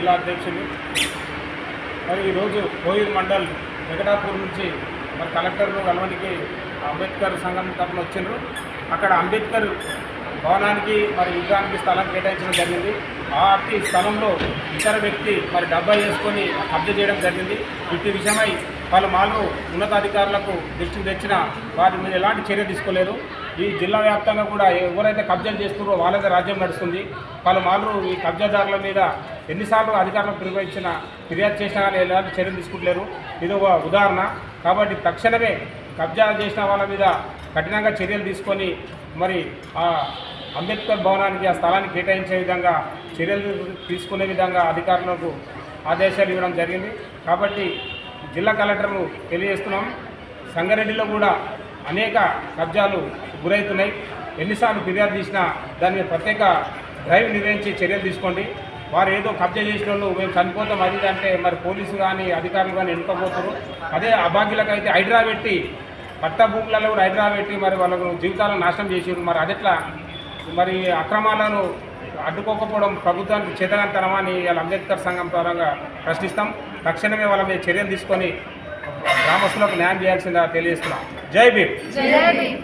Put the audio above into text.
జిల్లా అధ్యక్షులు. మరి ఈరోజు కోయిల్ మండల్ వెంకటాపూర్ నుంచి మరి కలెక్టర్లు కలవనికి అంబేద్కర్ సంఘం తరఫున వచ్చిండ్రు. అక్కడ అంబేద్కర్ భవనానికి మరి యుద్ధానికి స్థలం కేటాయించడం జరిగింది. ఆ స్థలంలో ఇతర వ్యక్తి మరి డబ్బా చేసుకొని కబ్జ చేయడం జరిగింది. ఇటు విషయమై పలుమార్లు ఉన్నతాధికారులకు దృష్టికి తెచ్చిన వారి మీద ఎలాంటి చర్య తీసుకోలేరు ఈ జిల్లా వ్యాప్తంగా కూడా ఎవరైతే కబ్జాలు చేస్తున్నారో వాళ్ళదే రాజ్యం నడుస్తుంది. పలుమార్లు ఈ కబ్జాదారుల మీద ఎన్నిసార్లు అధికారులకు నిర్వహించిన ఫిర్యాదు చేసినా కానీ ఎలాంటి చర్యలు తీసుకుంటలేరు. ఇది ఒక ఉదాహరణ. కాబట్టి తక్షణమే కబ్జా చేసిన వాళ్ళ మీద కఠినంగా చర్యలు తీసుకొని మరి ఆ అంబేద్కర్ భవనానికి ఆ స్థలాన్ని కేటాయించే విధంగా చర్యలు తీసుకునే విధంగా అధికారులకు ఆదేశాలు ఇవ్వడం జరిగింది. కాబట్టి జిల్లా కలెక్టర్లు తెలియజేస్తున్నాం. సంగారెడ్డిలో కూడా అనేక కబ్జాలు గురవుతున్నాయి. ఎన్నిసార్లు ఫిర్యాదు చేసినా దాని మీద ప్రత్యేక డ్రైవ్ నిర్వహించి చర్యలు తీసుకోండి. వారు ఏదో కబ్జా చేసిన వాళ్ళు మేము చనిపోతాం అది అంటే మరి పోలీసు కానీ అధికారులు కానీ ఎన్నుకోబోతారు అదే అభాగ్యులకు అయితే హైడ్రా పెట్టి పట్ట భూములలో కూడా హైడ్రా పెట్టి మరి వాళ్ళకు జీవితాలను నాశనం చేసారు మరి అదెట్లా మరి అక్రమాలను అడ్డుకోకపోవడం ప్రభుత్వానికి చేతనంతనమా అని వాళ్ళ అంబేద్కర్ సంఘం పరంగా ప్రశ్నిస్తాం. తక్షణమే వాళ్ళ మీద చర్యలు తీసుకొని గ్రామస్తులకు న్యాయం చేయాల్సిందిగా తెలియజేస్తున్నాం. జై భీమ్. జై భీమ్.